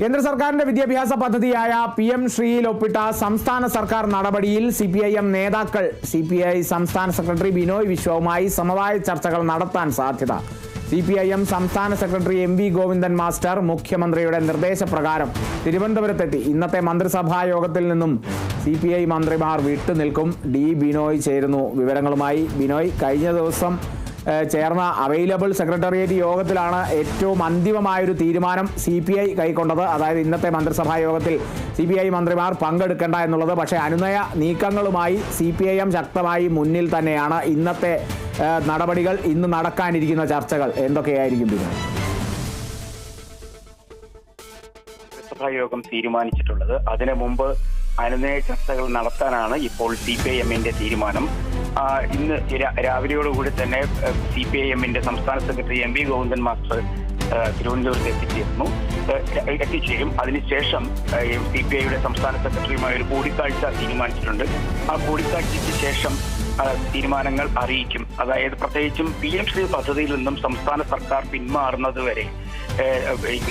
കേന്ദ്ര സർക്കാരിന്റെ വിദ്യാഭ്യാസ പദ്ധതിയായ പി എം ശ്രീയിൽ ഒപ്പിട്ട സംസ്ഥാന സർക്കാർ നടപടിയിൽ സി പി ഐ എം നേതാക്കൾ സി പി ഐ സംസ്ഥാന സെക്രട്ടറി ബിനോയ് വിശ്വവുമായി സമവായ ചർച്ചകൾ നടത്താൻ സാധ്യത. സി പി ഐ എം സംസ്ഥാന secretary M V Govindan master മുഖ്യമന്ത്രിയുടെ നിർദ്ദേശപ്രകാരം തിരുവനന്തപുരത്തെത്തി. ഇന്നത്തെ മന്ത്രിസഭാ യോഗത്തിൽ നിന്നും സി പി ഐ മന്ത്രിമാർ വിട്ടുനിൽക്കും. ഡി ബിനോയ് ചേരുന്നു. വിവരങ്ങളുമായി ബിനോയ് കഴിഞ്ഞ ദിവസം ചേർന്ന അവൈലബിൾ സെക്രട്ടേറിയറ്റ് യോഗത്തിലാണ് ഏറ്റവും അന്തിമമായൊരു തീരുമാനം സി പി ഐ കൈക്കൊണ്ടത്. അതായത് ഇന്നത്തെ മന്ത്രിസഭാ യോഗത്തിൽ സി പി ഐ മന്ത്രിമാർ പങ്കെടുക്കേണ്ട എന്നുള്ളത്. പക്ഷേ അനുനയ നീക്കങ്ങളുമായി സി പി ഐ എം ശക്തമായി മുന്നിൽ തന്നെയാണ് ഇന്നത്തെ നടപടികൾ ഇന്ന് നടക്കാനിരിക്കുന്ന ചർച്ചകൾ. എന്തൊക്കെയായിരിക്കും പിന്നെ? യോഗം തീരുമാനിച്ചിട്ടുള്ളത്. അതിനു മുമ്പ് അനുനയ ചർച്ചകൾ നടത്താനാണ് ഇപ്പോൾ സി പി ഐ എമ്മിന്റെ തീരുമാനം. ഇന്ന് രാവിലെയോടുകൂടി തന്നെ സി പി ഐ എമ്മിന്റെ സംസ്ഥാന secretary M V Govindan master തിരുവനന്തപുരത്ത് എത്തിച്ചേർന്നു എത്തിച്ചേരും. അതിനുശേഷം സി പി ഐയുടെ സംസ്ഥാന സെക്രട്ടറിയുമായി ഒരു കൂടിക്കാഴ്ച തീരുമാനിച്ചിട്ടുണ്ട്. ആ കൂടിക്കാഴ്ചയ്ക്ക് ശേഷം തീരുമാനങ്ങൾ അറിയിക്കും. അതായത് പ്രത്യേകിച്ചും പി എം ശ്രീ പദ്ധതിയിൽ നിന്നും സംസ്ഥാന സർക്കാർ പിന്മാറുന്നത് വരെ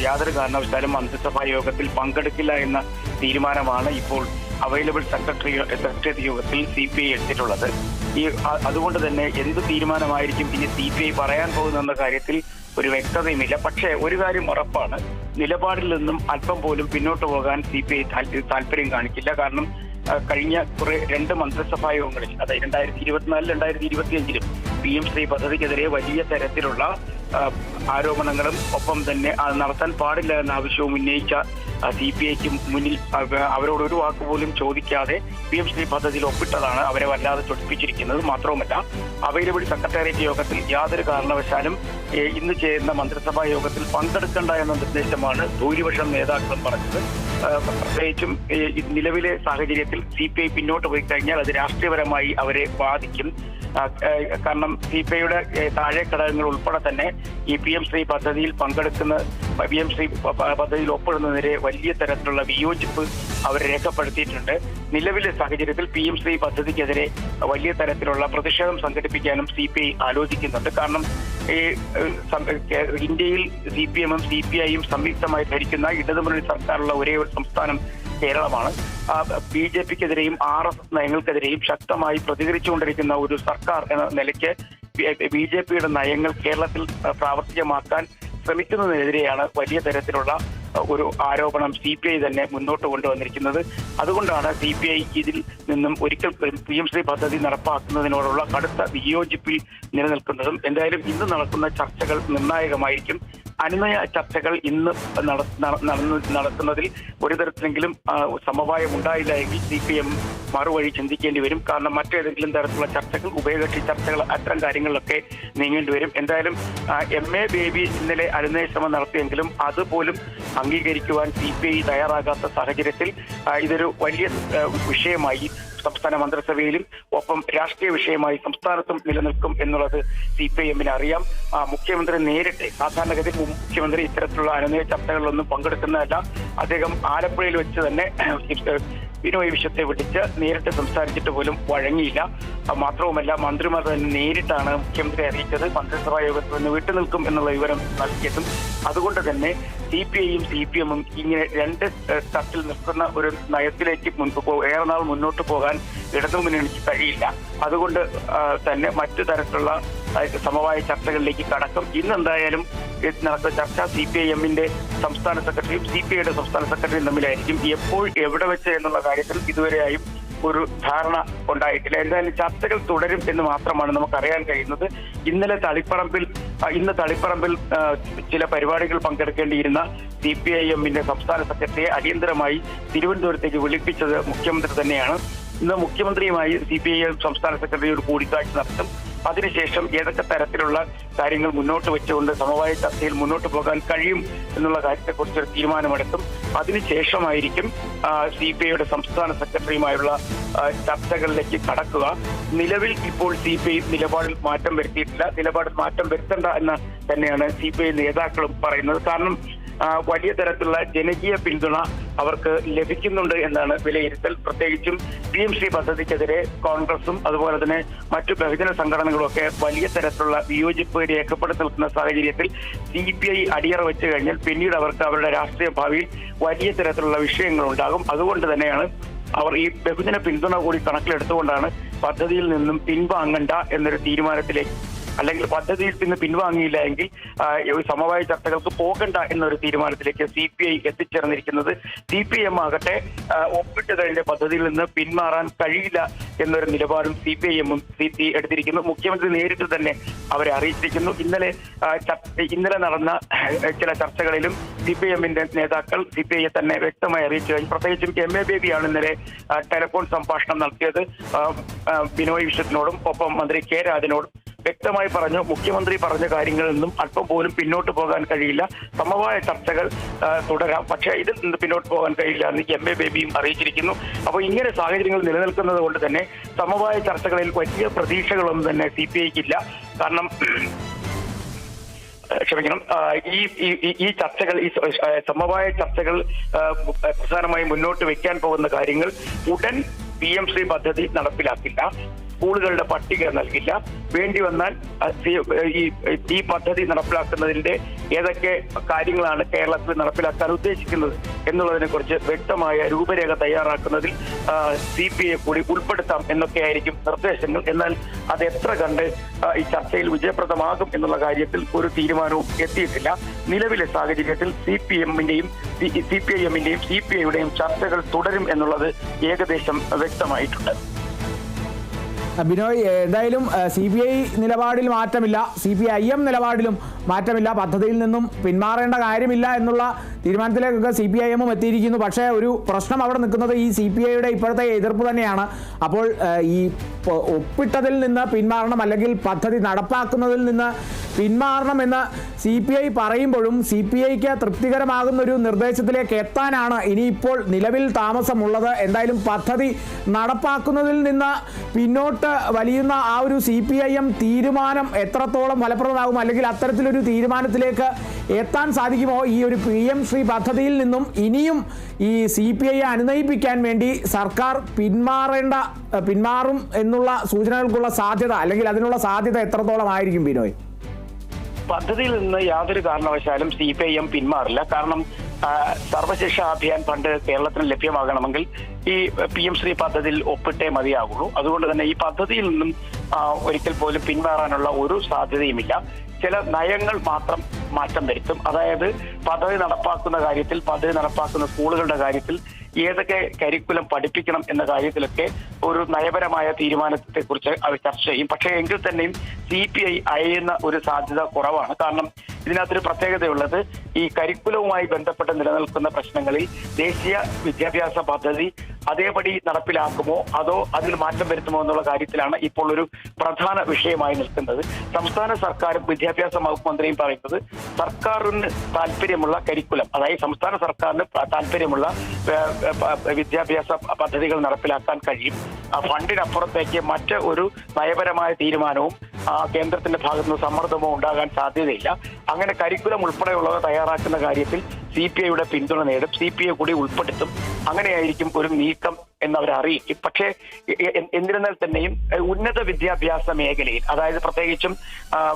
യാതൊരു കാരണവശാലും മന്ത്രിസഭാ യോഗത്തിൽ പങ്കെടുക്കില്ല എന്ന തീരുമാനമാണ് ഇപ്പോൾ അവൈലബിൾ സെക്രട്ടറി സെക്രട്ടേറിയറ്റ് യോഗത്തിൽ സി പി ഐ എടുത്തിട്ടുള്ളത്. ഈ അതുകൊണ്ട് തന്നെ എന്ത് തീരുമാനമായിരിക്കും ഇനി സി പി ഐ പറയാൻ പോകുന്നെന്ന കാര്യത്തിൽ ഒരു വ്യക്തതയുമില്ല. പക്ഷേ ഒരു കാര്യം ഉറപ്പാണ്. നിലപാടിൽ നിന്നും അല്പം പോലും പിന്നോട്ട് പോകാൻ സി പി ഐ താല്പര്യം കാണിക്കില്ല. കാരണം കഴിഞ്ഞ കുറെ രണ്ട് മന്ത്രിസഭാ യോഗങ്ങളിൽ അതായത് രണ്ടായിരത്തി ഇരുപത്തിനാലിൽ രണ്ടായിരത്തി ഇരുപത്തിയഞ്ചിലും പി എം ശ്രീ പദ്ധതിക്കെതിരെ വലിയ തരത്തിലുള്ള ആരോപണങ്ങളും ഒപ്പം തന്നെ അത് നടത്താൻ പാടില്ല എന്ന ആവശ്യവും ഉന്നയിച്ച സി പി ഐക്ക് മുന്നിൽ അവ- അവരോട് ഒരു വാക്ക് പോലും ചോദിക്കാതെ പി എം ശ്രീ പദ്ധതിയിൽ ഒപ്പിട്ടതാണ് അവരെ വല്ലാതെ ചൊടിപ്പിച്ചിരിക്കുന്നത്. മാത്രവുമല്ല അവൈലബിൾ സെക്രട്ടേറിയറ്റ് യോഗത്തിൽ യാതൊരു കാരണവശാലും ഇന്ന് ചേരുന്ന മന്ത്രിസഭാ യോഗത്തിൽ പങ്കെടുക്കേണ്ട എന്ന നിർദ്ദേശമാണ് ഭൂരിപക്ഷം നേതാക്കളും പറഞ്ഞത്. പ്രത്യേകിച്ചും നിലവിലെ സാഹചര്യത്തിൽ സി പി ഐ പിന്നോട്ട് പോയി കഴിഞ്ഞാൽ അത് രാഷ്ട്രീയപരമായി അവരെ ബാധിക്കും. കാരണം സി പി ഐയുടെ താഴെ ഘടകങ്ങൾ ഉൾപ്പെടെ തന്നെ ഈ പി എം ശ്രീ പദ്ധതിയിൽ പങ്കെടുക്കുന്ന പി എം ശ്രീ പദ്ധതിയിൽ ഒപ്പിടുന്നതിനെതിരെ വലിയ തരത്തിലുള്ള വിയോജിപ്പ് അവർ രേഖപ്പെടുത്തിയിട്ടുണ്ട്. നിലവിലെ സാഹചര്യത്തിൽ പി എം ശ്രീ പദ്ധതിക്കെതിരെ വലിയ തരത്തിലുള്ള പ്രതിഷേധം സംഘടിപ്പിക്കാനും സി പി ഐ ആലോചിക്കുന്നുണ്ട്. കാരണം ഈ ഇന്ത്യയിൽ സി പി എമ്മും സി പി ഐയും സംയുക്തമായി ഭരിക്കുന്ന ഇടതുമുന്നണി സർക്കാരുള്ള ഒരേ ഒരു സംസ്ഥാനം കേരളമാണ്. ബി ജെ പിക്കെതിരെയും ആർ എസ് നയങ്ങൾക്കെതിരെയും ശക്തമായി പ്രതികരിച്ചുകൊണ്ടിരിക്കുന്ന ഒരു സർക്കാർ എന്ന നിലയ്ക്ക് ബി ജെ പിയുടെ നയങ്ങൾ കേരളത്തിൽ പ്രാവർത്തികമാക്കാൻ ശ്രമിക്കുന്നതിനെതിരെയാണ് വലിയ തരത്തിലുള്ള ഒരു ആരോപണം സി പി ഐ തന്നെ മുന്നോട്ട് കൊണ്ടുവന്നിരിക്കുന്നത്. അതുകൊണ്ടാണ് സി പി ഐ ഇതിൽ നിന്നും ഒരിക്കൽ പി എം ശ്രീ പദ്ധതി നടപ്പാക്കുന്നതിനോടുള്ള കടുത്ത വിയോജിപ്പിൽ നിലനിൽക്കുന്നതും എന്തായാലും ഇന്ന് നടക്കുന്ന ചർച്ചകൾ നിർണായകമായിരിക്കും. അനുനയ ചർച്ചകൾ ഇന്ന് നടത്തുന്നതിൽ ഒരു തരത്തിലെങ്കിലും സമവായം ഉണ്ടായില്ല എങ്കിൽ സി പി എം മറുവഴി ചിന്തിക്കേണ്ടി വരും. കാരണം മറ്റേതെങ്കിലും തരത്തിലുള്ള ചർച്ചകൾ ഉഭയകക്ഷി ചർച്ചകൾ അത്തരം കാര്യങ്ങളിലൊക്കെ നീങ്ങേണ്ടി വരും. എന്തായാലും എം എ ബേബി ഇന്നലെ അനുനയ ശ്രമം നടത്തിയെങ്കിലും അതുപോലും അംഗീകരിക്കുവാൻ സി പി ഐ തയ്യാറാകാത്ത സാഹചര്യത്തിൽ ഇതൊരു വലിയ വിഷയമായി സംസ്ഥാന മന്ത്രിസഭയിലും ഒപ്പം രാഷ്ട്രീയ വിഷയമായി സംസ്ഥാനത്തും നിലനിൽക്കും എന്നുള്ളത് സി പി ഐ എമ്മിന് അറിയാം മുഖ്യമന്ത്രി നേരിട്ട് സാധാരണഗതിയിൽ മുഖ്യമന്ത്രി ഇത്തരത്തിലുള്ള അനുനയ ചർച്ചകളിലൊന്നും പങ്കെടുക്കുന്നതല്ല. അദ്ദേഹം ആലപ്പുഴയിൽ വെച്ച് തന്നെ ബിനോയ് വിഷയത്തെ വിളിച്ച് നേരിട്ട് സംസാരിച്ചിട്ട് പോലും വഴങ്ങിയില്ല. മാത്രവുമല്ല മന്ത്രിമാർ തന്നെ നേരിട്ടാണ് മുഖ്യമന്ത്രി അറിയിച്ചത്. മന്ത്രിസഭാ യോഗത്തിൽ നിന്ന് വിട്ടുനിൽക്കും എന്നുള്ള വിവരം നൽകിയതും അതുകൊണ്ട് തന്നെ സി പി ഐയും സി പി എമ്മും ഇങ്ങനെ രണ്ട് തട്ടിൽ നിൽക്കുന്ന ഒരു നയത്തിലേക്ക് മുൻപ് ഏറെ നാൾ മുന്നോട്ട് പോകാൻ ഇടതു മുന്നണിക്ക് കഴിയില്ല. അതുകൊണ്ട് തന്നെ മറ്റു തരത്തിലുള്ള സമവായ ചർച്ചകളിലേക്ക് കടക്കും. ഇന്ന് എന്തായാലും ഇത് നടക്കുന്ന ചർച്ച സി പി ഐ എമ്മിന്റെ സംസ്ഥാന സെക്രട്ടറിയും സി പി ഐയുടെ സംസ്ഥാന സെക്രട്ടറിയും തമ്മിലായിരിക്കും. എപ്പോൾ എവിടെ വെച്ച് എന്നുള്ള കാര്യത്തിൽ ഇതുവരെയായും ഒരു ധാരണ ഉണ്ടായിട്ടില്ല. എന്തായാലും ചർച്ചകൾ തുടരും എന്ന് മാത്രമാണ് നമുക്ക് അറിയാൻ കഴിയുന്നത്. ഇന്നലെ തളിപ്പറമ്പിൽ ഇന്ന് തളിപ്പറമ്പിൽ ചില പരിപാടികൾ പങ്കെടുക്കേണ്ടിയിരുന്ന സി പി ഐ എമ്മിന്റെ സംസ്ഥാന സെക്രട്ടറിയെ അടിയന്തരമായി തിരുവനന്തപുരത്തേക്ക് വിളിപ്പിച്ചത് മുഖ്യമന്ത്രി തന്നെയാണ്. ഇന്ന് മുഖ്യമന്ത്രിയുമായി സി പി ഐ എം സംസ്ഥാന സെക്രട്ടറി ഒരു കൂടിക്കാഴ്ച നടത്തും. അതിനുശേഷം ഏതൊക്കെ തരത്തിലുള്ള കാര്യങ്ങൾ മുന്നോട്ട് വെച്ചുകൊണ്ട് സമവായ ചർച്ചയിൽ മുന്നോട്ട് പോകാൻ കഴിയും എന്നുള്ള കാര്യത്തെക്കുറിച്ച് ഒരു തീരുമാനമെടുക്കും. അതിനുശേഷമായിരിക്കും സി പി ഐയുടെ സംസ്ഥാന സെക്രട്ടറിയുമായുള്ള ചർച്ചകളിലേക്ക് കടക്കുക. നിലവിൽ ഇപ്പോൾ സി പി ഐ നിലപാടിൽ മാറ്റം വരുത്തിയിട്ടില്ല. നിലപാടിൽ മാറ്റം വരുത്തേണ്ട എന്ന് തന്നെയാണ് സി പി ഐ നേതാക്കളും പറയുന്നത്. കാരണം വലിയ തരത്തിലുള്ള ജനകീയ പിന്തുണ അവർക്ക് ലഭിക്കുന്നുണ്ട് എന്നാണ് വിലയിരുത്തൽ. പ്രത്യേകിച്ചും പി എം ശ്രീ പദ്ധതിക്കെതിരെ കോൺഗ്രസും അതുപോലെ തന്നെ മറ്റു ബഹുജന സംഘടനകളും ഒക്കെ വലിയ തരത്തിലുള്ള വിയോജിപ്പ് രേഖപ്പെടുത്തി നിൽക്കുന്ന സാഹചര്യത്തിൽ സി പി ഐ അടിയറ വെച്ച് കഴിഞ്ഞാൽ പിന്നീട് അവർക്ക് അവരുടെ രാഷ്ട്രീയ ഭാവിയിൽ വലിയ തരത്തിലുള്ള വിഷയങ്ങൾ ഉണ്ടാകും അതുകൊണ്ട് തന്നെയാണ് അവർ ഈ ബഹുജന പിന്തുണ കൂടി കണക്കിലെടുത്തുകൊണ്ടാണ് പദ്ധതിയിൽ നിന്നും പിൻവാങ്ങണ്ട എന്നൊരു തീരുമാനത്തിലേക്ക് അല്ലെങ്കിൽ പദ്ധതിയിൽ നിന്ന് പിൻവാങ്ങിയില്ല എങ്കിൽ സമവായ ചർച്ചകൾക്ക് പോകണ്ട എന്നൊരു തീരുമാനത്തിലേക്ക് സി പി ഐ എത്തിച്ചേർന്നിരിക്കുന്നത് സി പി എം ആകട്ടെ ഒപ്പിട്ടതിന്റെ പദ്ധതിയിൽ നിന്ന് പിന്മാറാൻ കഴിയില്ല എന്നൊരു നിലപാടും സി പി ഐ എമ്മും സി പി എടുത്തിരിക്കുന്നു. മുഖ്യമന്ത്രി നേരിട്ട് തന്നെ അവരെ അറിയിച്ചിരിക്കുന്നു. ഇന്നലെ ഇന്നലെ നടന്ന ചില ചർച്ചകളിലും സി പി എമ്മിന്റെ നേതാക്കൾ സി പി ഐയെ തന്നെ വ്യക്തമായി അറിയിച്ചു കഴിഞ്ഞു. പ്രത്യേകിച്ചും എം എ ബേബിയാണ് ഇന്നലെ ടെലിഫോൺ സംഭാഷണം നടത്തിയത്. ബിനോയ് വിശ്വത്തിനോടും ഒപ്പം മന്ത്രി കെ രാജനോടും വ്യക്തമായി പറഞ്ഞു മുഖ്യമന്ത്രി പറഞ്ഞ കാര്യങ്ങളിൽ നിന്നും അല്പം പോലും പിന്നോട്ട് പോകാൻ കഴിയില്ല. സമവായ ചർച്ചകൾ തുടരാം. പക്ഷേ ഇതിൽ നിന്ന് പിന്നോട്ട് പോകാൻ കഴിയില്ല എന്ന് എം എ ബേബിയും അറിയിച്ചിരിക്കുന്നു. അപ്പോൾ ഇങ്ങനെ സാഹചര്യങ്ങൾ നിലനിൽക്കുന്നത് കൊണ്ട് തന്നെ സമവായ ചർച്ചകളിൽ വലിയ പ്രതീക്ഷകളൊന്നും തന്നെ സി പി ഐക്കില്ല കാരണം ക്ഷമിക്കണം ഈ ഈ- ചർച്ചകൾ ഈ സമവായ ചർച്ചകൾ പ്രധാനമായും മുന്നോട്ട് വെക്കാൻ പോകുന്ന കാര്യങ്ങൾ ഉടൻ പി എം ശ്രീ പദ്ധതി നടപ്പിലാക്കില്ല. സ്കൂളുകളുടെ പട്ടിക നൽകില്ല. വേണ്ടി വന്നാൽ ഈ ഈ പദ്ധതി നടപ്പിലാക്കുന്നതിന്റെ ഏതൊക്കെ കാര്യങ്ങളാണ് കേരളത്തിൽ നടപ്പിലാക്കാൻ ഉദ്ദേശിക്കുന്നത് എന്നുള്ളതിനെ കുറിച്ച് വ്യക്തമായ രൂപരേഖ തയ്യാറാക്കുന്നതിൽ സി പി ഐ കൂടി ഉൾപ്പെടുത്താം എന്നൊക്കെയായിരിക്കും നിർദ്ദേശങ്ങൾ. എന്നാൽ അത് എത്ര കണ്ട് ഈ ചർച്ചയിൽ വിജയപ്രദമാകും എന്നുള്ള കാര്യത്തിൽ ഒരു തീരുമാനവും എത്തിയിട്ടില്ല. നിലവിലെ സാഹചര്യത്തിൽ സി പി എമ്മിന്റെയും സി പി ഐ എമ്മിന്റെയും സി പി ഐയുടെയും ചർച്ചകൾ തുടരും എന്നുള്ളത് ഏകദേശം വ്യക്തമായിട്ടുണ്ട്. ബിനോയ് എന്തായാലും സി ബി ഐ നിലപാടിൽ മാറ്റമില്ല. സി പി ഐ എം നിലപാടിലും മാറ്റമില്ല. പദ്ധതിയിൽ നിന്നും പിന്മാറേണ്ട കാര്യമില്ല എന്നുള്ള തീരുമാനത്തിലേക്കൊക്കെ സി പി ഐ എമ്മും എത്തിയിരിക്കുന്നു. പക്ഷേ ഒരു പ്രശ്നം അവിടെ നിൽക്കുന്നത് ഈ സി പി ഐയുടെ ഇപ്പോഴത്തെ എതിർപ്പ് തന്നെയാണ്. അപ്പോൾ ഈ ഒപ്പിട്ടതിൽ നിന്ന് പിന്മാറണം അല്ലെങ്കിൽ പദ്ധതി നടപ്പാക്കുന്നതിൽ നിന്ന് പിന്മാറണം എന്ന് സി പി ഐ പറയുമ്പോഴും സി പി ഐക്ക് തൃപ്തികരമാകുന്ന ഒരു നിർദ്ദേശത്തിലേക്ക് എത്താനാണ് ഇനിയിപ്പോൾ നിലവിൽ താമസമുള്ളത്. എന്തായാലും പദ്ധതി നടപ്പാക്കുന്നതിൽ നിന്ന് പിന്നോട്ട് വലിയുന്ന ആ ഒരു സി തീരുമാനം എത്രത്തോളം ഫലപ്രദമാകും അല്ലെങ്കിൽ അത്തരത്തിലൊരു തീരുമാനത്തിലേക്ക് എത്താൻ സാധിക്കുമോ? ഈ ഒരു പി എം ശ്രീ പദ്ധതിയിൽ നിന്നും ഇനിയും ഈ സി പി ഐയെ അനുനയിപ്പിക്കാൻ വേണ്ടി സർക്കാർ പിന്മാറേണ്ട പിന്മാറും എന്നുള്ള സൂചനകൾക്കുള്ള സാധ്യത അല്ലെങ്കിൽ അതിനുള്ള സാധ്യത എത്രത്തോളം ആയിരിക്കും ബിനോയ്? പദ്ധതിയിൽ നിന്ന് യാതൊരു കാരണവശാലും സി പി ഐ എം പിന്മാറില്ല. കാരണം സർവശിക്ഷ അഭിയാൻ ഫണ്ട് കേരളത്തിന് ലഭ്യമാകണമെങ്കിൽ ഈ പി എം ശ്രീ പദ്ധതിയിൽ ഒപ്പിട്ടേ മതിയാകുള്ളൂ അതുകൊണ്ട് തന്നെ ഈ പദ്ധതിയിൽ നിന്നും ഒരിക്കൽ പോലും പിന്മാറാനുള്ള ഒരു സാധ്യതയുമില്ല. ചില നയങ്ങൾ മാത്രം മാറ്റം വരുത്തും. അതായത് പദ്ധതി നടപ്പാക്കുന്ന കാര്യത്തിൽ പദ്ധതി നടപ്പാക്കുന്ന സ്കൂളുകളുടെ കാര്യത്തിൽ ഏതൊക്കെ കരിക്കുലം പഠിപ്പിക്കണം എന്ന കാര്യത്തിലൊക്കെ ഒരു നയപരമായ തീരുമാനത്തെ കുറിച്ച് അവർ ചർച്ച ചെയ്യും. പക്ഷേ എങ്കിൽ തന്നെയും സി പി ഐ അയയുന്ന ഒരു സാധ്യത കുറവാണ്. കാരണം ഇതിനകത്തൊരു പ്രത്യേകതയുള്ളത് ഈ കരിക്കുലവുമായി ബന്ധപ്പെട്ട് നിലനിൽക്കുന്ന പ്രശ്നങ്ങളിൽ ദേശീയ വിദ്യാഭ്യാസ പദ്ധതി അതേപടി നടപ്പിലാക്കുമോ? അതോ അതിൽ മാറ്റം വരുത്തുമോ എന്നുള്ള കാര്യത്തിലാണ് ഇപ്പോൾ ഒരു പ്രധാന വിഷയമായി നിൽക്കുന്നത്. സംസ്ഥാന സർക്കാരും വിദ്യാഭ്യാസ വകുപ്പ് മന്ത്രിയും പറയുന്നത് സർക്കാരിന് താല്പര്യമുള്ള കരിക്കുലം അതായത് സംസ്ഥാന സർക്കാരിന് താല്പര്യമുള്ള വിദ്യാഭ്യാസ പദ്ധതികൾ നടപ്പിലാക്കാൻ കഴിയും. ഫണ്ടിനപ്പുറത്തേക്ക് മറ്റ് ഒരു നയപരമായ തീരുമാനവും കേന്ദ്രത്തിന്റെ ഭാഗത്തുനിന്ന് സമ്മർദ്ദമോ ഉണ്ടാകാൻ സാധ്യതയില്ല. അങ്ങനെ കരിക്കുലം ഉൾപ്പെടെയുള്ളവ തയ്യാറാക്കുന്ന കാര്യത്തിൽ സി പി ഐയുടെ പിന്തുണ നേടും. സി പി ഐ കൂടി ഉൾപ്പെടുത്തും. അങ്ങനെയായിരിക്കും ഒരു നീക്കം എന്നവർ അറിയിക്കും പക്ഷേ എന്നിരുന്നാൽ തന്നെയും ഉന്നത വിദ്യാഭ്യാസ മേഖലയിൽ അതായത് പ്രത്യേകിച്ചും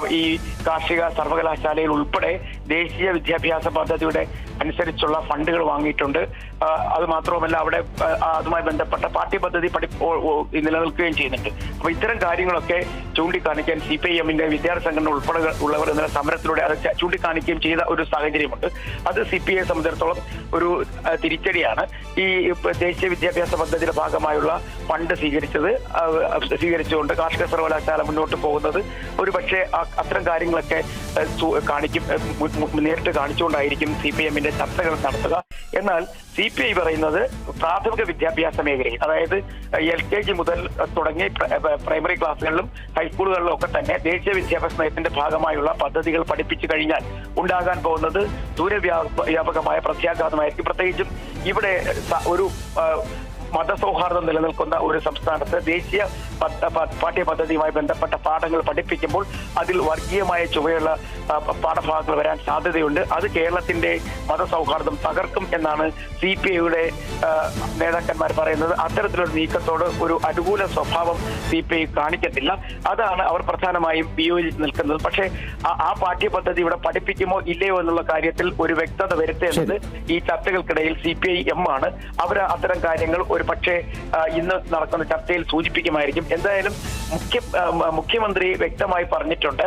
ഈ കാർഷിക സർവകലാശാലയിൽ ഉൾപ്പെടെ ദേശീയ വിദ്യാഭ്യാസ പദ്ധതിയുടെ അനുസരിച്ചുള്ള ഫണ്ടുകൾ വാങ്ങിയിട്ടുണ്ട്. അത് മാത്രവുമല്ല അവിടെ അതുമായി ബന്ധപ്പെട്ട പാഠ്യപദ്ധതി പഠി ഓ- ഓ- നിലനിൽക്കുകയും ചെയ്യുന്നുണ്ട്. അപ്പൊ ഇത്തരം കാര്യങ്ങളൊക്കെ ചൂണ്ടിക്കാണിക്കാൻ സി പി ഐ എമ്മിന്റെ വിദ്യാർത്ഥി സംഘടന ഉൾപ്പെടെ ഉള്ളവർ എന്ന സമരത്തിലൂടെ അത് ചൂണ്ടിക്കാണിക്കുകയും ചെയ്ത ഒരു സാഹചര്യമുണ്ട്. അത് സി പി ഐയെ സംബന്ധിച്ചിടത്തോളം ഒരു തിരിച്ചടിയാണ്. ഈ ദേശീയ വിദ്യാഭ്യാസ പദ്ധതിയുടെ ഭാഗമായുള്ള ഫണ്ട് സ്വീകരിച്ചത് സ്വീകരിച്ചുകൊണ്ട് കാർഷിക സർവകലാശാല മുന്നോട്ട് പോകുന്നത് ഒരു പക്ഷേ അത്തരം കാര്യങ്ങളൊക്കെ കാണിക്കും നേരിട്ട് കാണിച്ചുകൊണ്ടായിരിക്കും സി പി എമ്മിന്റെ ചർച്ചകൾ നടത്തുക. എന്നാൽ സി പി ഐ പറയുന്നത് പ്രാഥമിക വിദ്യാഭ്യാസ മേഖലയിൽ അതായത് എൽ കെ ജി മുതൽ തുടങ്ങി പ്ര- പ്ര- പ്രൈമറി ക്ലാസ്സുകളിലും ഹൈസ്കൂളുകളിലും ഒക്കെ തന്നെ ദേശീയ വിദ്യാഭ്യാസ നയത്തിന്റെ ഭാഗമായുള്ള പദ്ധതികൾ പഠിപ്പിച്ചു കഴിഞ്ഞാൽ ഉണ്ടാകാൻ പോകുന്നത് ദൂരവ്യാപകമായ പ്രത്യാഘാതമായിരിക്കും. പ്രത്യേകിച്ചും ഇവിടെ ഒരു മതസൗഹാർദ്ദം നിലനിൽക്കുന്ന ഒരു സംസ്ഥാനത്ത് ദേശീയ പദ്ധ- പാഠ്യപദ്ധതിയുമായി ബന്ധപ്പെട്ട പാഠങ്ങൾ പഠിപ്പിക്കുമ്പോൾ അതിൽ വർഗീയമായ ചുവയുള്ള പാഠഭാഗങ്ങൾ വരാൻ സാധ്യതയുണ്ട്. അത് കേരളത്തിന്റെ മതസൗഹാർദ്ദം തകർക്കും എന്നാണ് സി പി ഐയുടെ നേതാക്കന്മാർ പറയുന്നത്. അത്തരത്തിലൊരു നീക്കത്തോട് ഒരു അനുകൂല സ്വഭാവം സി പി ഐ കാണിക്കത്തില്ല. അതാണ് അവർ പ്രധാനമായും വിയോജിച്ച് നിൽക്കുന്നത്. പക്ഷേ ആ- ആ പാഠ്യപദ്ധതി ഇവിടെ പഠിപ്പിക്കുമോ ഇല്ലയോ എന്നുള്ള കാര്യത്തിൽ ഒരു വ്യക്തത വരുത്തേണ്ടത് ഈ ചർച്ചകൾക്കിടയിൽ സി പി ഐ എം ആണ്. അവർ അത്തരം കാര്യങ്ങൾ ഒരു പക്ഷേ ആ, ഇന്ന് നടക്കുന്ന ചർച്ചയിൽ സൂചിപ്പിക്കുമായിരിക്കും. എന്തായാലും മുഖ്യ മുഖ്യമന്ത്രി വ്യക്തമായി പറഞ്ഞിട്ടുണ്ട്.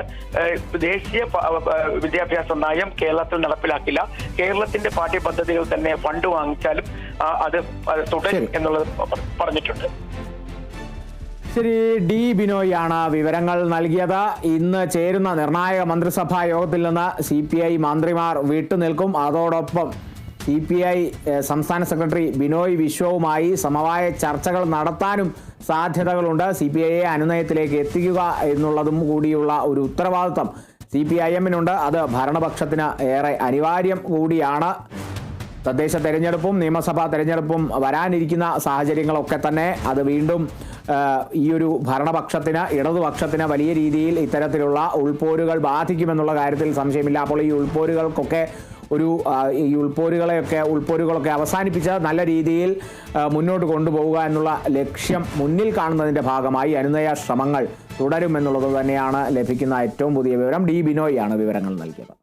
ദേശീയ വിദ്യാഭ്യാസ നയം കേരളത്തിൽ നടപ്പിലാക്കില്ല. കേരളത്തിന്റെ പാഠ്യപദ്ധതികൾ തന്നെ ഫണ്ട് വാങ്ങിച്ചാലും അത് അത് തുടരും എന്നുള്ളത് പറഞ്ഞിട്ടുണ്ട്. ശരി ഡി ബിനോയ് ആണ് വിവരങ്ങൾ നൽകിയത്. ഇന്ന് ചേരുന്ന നിർണായക മന്ത്രിസഭാ യോഗത്തിൽ നിന്ന് സി പി ഐ മന്ത്രിമാർ വിട്ടുനിൽക്കും. അതോടൊപ്പം സി പി ഐ സംസ്ഥാന സെക്രട്ടറി ബിനോയ് വിശ്വവുമായി സമവായ ചർച്ചകൾ നടത്താനും സാധ്യതകളുണ്ട്. സി പി ഐയെ അനുനയത്തിലേക്ക് എത്തിക്കുക എന്നുള്ളതും കൂടിയുള്ള ഒരു ഉത്തരവാദിത്വം സി പി ഐ എമ്മിനുണ്ട്. അത് ഭരണപക്ഷത്തിന് ഏറെ അനിവാര്യം കൂടിയാണ്. തദ്ദേശ തെരഞ്ഞെടുപ്പും നിയമസഭാ തെരഞ്ഞെടുപ്പും വരാനിരിക്കുന്ന സാഹചര്യങ്ങളൊക്കെ തന്നെ അത് വീണ്ടും ഈ ഒരു ഭരണപക്ഷത്തിന് ഇടതുപക്ഷത്തിന് വലിയ രീതിയിൽ ഇത്തരത്തിലുള്ള ഉൾപോരുകൾ ബാധിക്കുമെന്നുള്ള കാര്യത്തിൽ സംശയമില്ല. അപ്പോൾ ഈ ഉൾപോരുകൾക്കൊക്കെ ഒരു ഈ ഉൾപോരുകളെയൊക്കെ ഉൾപോരുകളൊക്കെ അവസാനിപ്പിച്ച് നല്ല രീതിയിൽ മുന്നോട്ട് കൊണ്ടുപോവുക എന്നുള്ള ലക്ഷ്യം മുന്നിൽ കാണുന്നതിന്റെ ഭാഗമായി അനുനയ ശ്രമങ്ങൾ തുടരുമെന്നുള്ളത് തന്നെയാണ് ലഭിക്കുന്ന ഏറ്റവും പുതിയ വിവരം. ഡി ബിനോയ് ആണ് വിവരങ്ങൾ നൽകിയത്.